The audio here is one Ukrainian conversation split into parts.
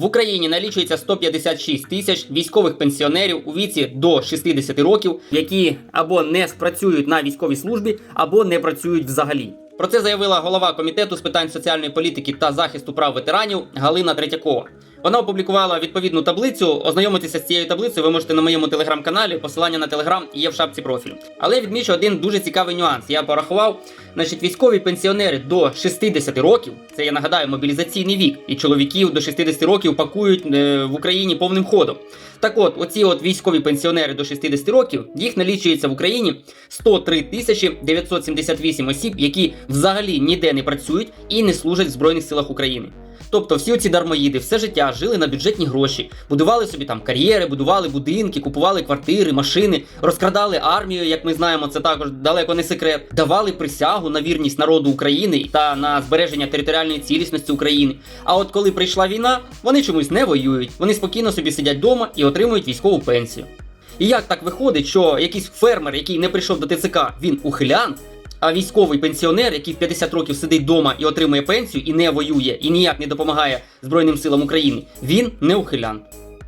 В Україні налічується 156 тисяч військових пенсіонерів у віці до 60 років, які або не працюють на військовій службі, або не працюють взагалі. Про це заявила голова комітету з питань соціальної політики та захисту прав ветеранів Галина Третьякова. Вона опублікувала відповідну таблицю. Ознайомитися з цією таблицею ви можете на моєму телеграм-каналі. Посилання на телеграм є в шапці профілю. Але я відмічу один дуже цікавий нюанс. Я порахував, значить, військові пенсіонери до 60 років, це я нагадаю, мобілізаційний вік, і чоловіків до 60 років пакують е, в Україні повним ходом. Так от, оці от військові пенсіонери до 60 років, їх налічується в Україні 103 тисячі 978 осіб, які взагалі ніде не працюють і не служать в Збройних силах України. Тобто всі ці дармоїди все життя жили на бюджетні гроші, будували собі там кар'єри, будували будинки, купували квартири, машини, розкрадали армію, як ми знаємо, це також далеко не секрет, давали присягу на вірність народу України та на збереження територіальної цілісності України. А от коли прийшла війна, вони чомусь не воюють, вони спокійно собі сидять вдома і отримують військову пенсію. І як так виходить, що якийсь фермер, який не прийшов до ТЦК, він ухилянт, а військовий пенсіонер, який в 50 років сидить вдома і отримує пенсію, і не воює, і ніяк не допомагає Збройним силам України, він не ухилянт.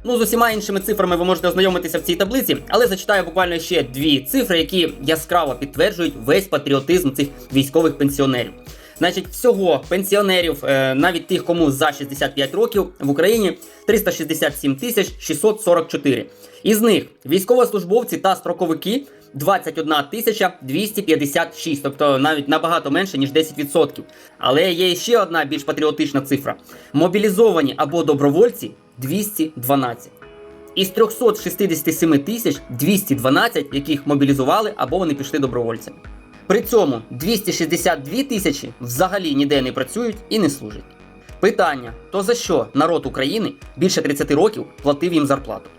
Ну, з усіма іншими цифрами ви можете ознайомитися в цій таблиці, але зачитаю буквально ще дві цифри, які яскраво підтверджують весь патріотизм цих військових пенсіонерів. Значить, всього пенсіонерів, е, навіть тих, кому за 65 років в Україні 367 тисяч 644. Із них військовослужбовці та строковики 21 тисяча 256, тобто навіть набагато менше ніж 10%. Але є ще одна більш патріотична цифра: мобілізовані або добровольці 212. Із 367 тисяч 212, яких мобілізували або вони пішли добровольцями. При цьому 262 тисячі взагалі ніде не працюють і не служать. Питання: то за що народ України більше 30 років платив їм зарплату?